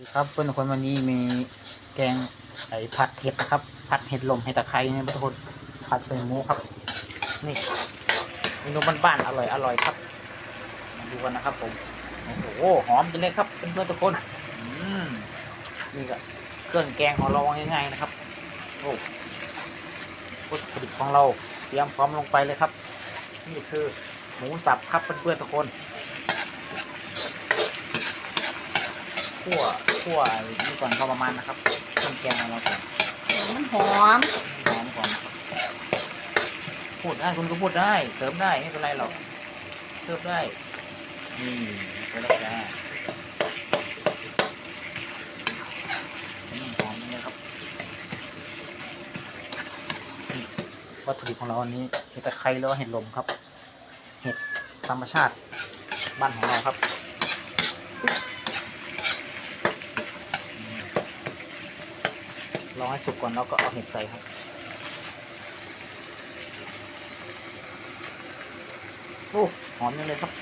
ดีครับเพื่อนคนวันนี้มีแกงไอ้ผัดเห็ดนะครับ ผัดเห็ดลมเห็ดตะไคร้เนี่ยทุกคนผัดใส่หมูครับ นี่เมนูบ้านๆอร่อยอร่อยครับมาดูกันนะครับผมโอ้โหหอมจังเลยครับเพื่อนๆทุกคนนี่ก็เครื่องแกงของเราง่ายๆนะครับโอ้วัตถุดิบของเราเตรียมพร้อมลงไปเลยครับ นี่คือหมูสับครับเพื่อนๆทุกคน คั่วคั่วไอ้นี่ก่อนพอประมาณนะครับเครื่องแกงของเราก่อนมันหอมหอมก่อนพูดได้คุณก็พูดได้ เสริมได้ไม่เป็นไรหรอกเสริมได้นี่ไปแล้วจ้าอืมหอมเลยครับนี่วัตถุดิบของเราอันนี้เห็ดตะไคร้แล้วก็เห็ดลมครับ เห็ดธรรมชาติบ้านของเราครับ อให้สุกก่อนแล้วก็เอาเห็ดใส่ครับ โอ้หอมจังเลยครับ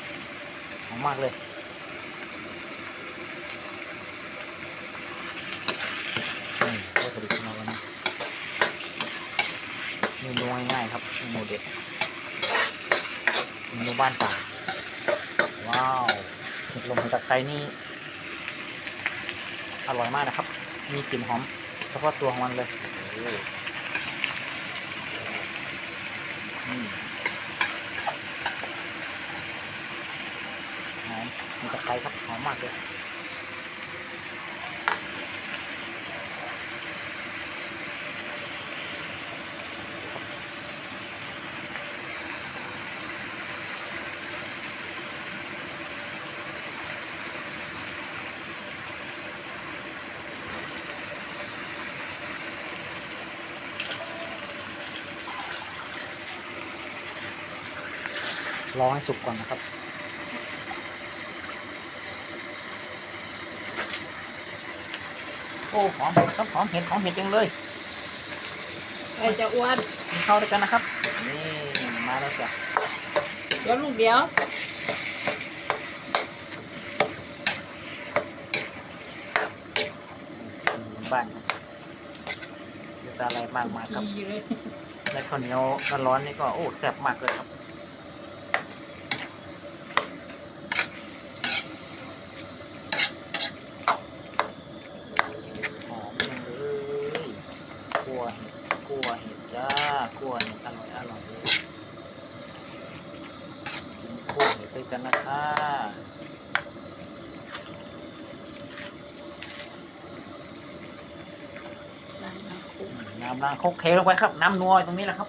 หอมมากเลยนี่วัตถุดิบของเราวันนี้เมนูง่ายๆครับเมนูเด็ดเมนูบ้านป่าว้าวเห็ดลมเห็ดตะไส้นี่อร่อยมากนะครับ มีกลิ่นหอม เฉพาะตัวของมันเลยโอ้โหอืมหอมมีตะไคร้ครับหอมมากเลย รอให้สุกก่อนนะครับ โอ้หอมครับหอมเห็ดหอมเห็ดจังเลยไอจะอ้วนกินข้าวด้วยกันนะครับ นี่มาแล้วจ้ะเดี๋ยวลูกเดียวบ้านครับเรื่องอะไรมากมายครับดีเลยและข้าวเหนียวร้อนๆนี่ก็โอ้แซ่บมากเลยครับ หอมจังเลยคั่วเห็ดคั่วเห็ดจ้าคั่วเห็ดอร่อยอร่อยเลยกินคั่วเห็ดด้วยกันนะคะน้ำคุกน้ำล้างโคกเทลงไปครับ น้ำนัวยตรงนี้แหละครับ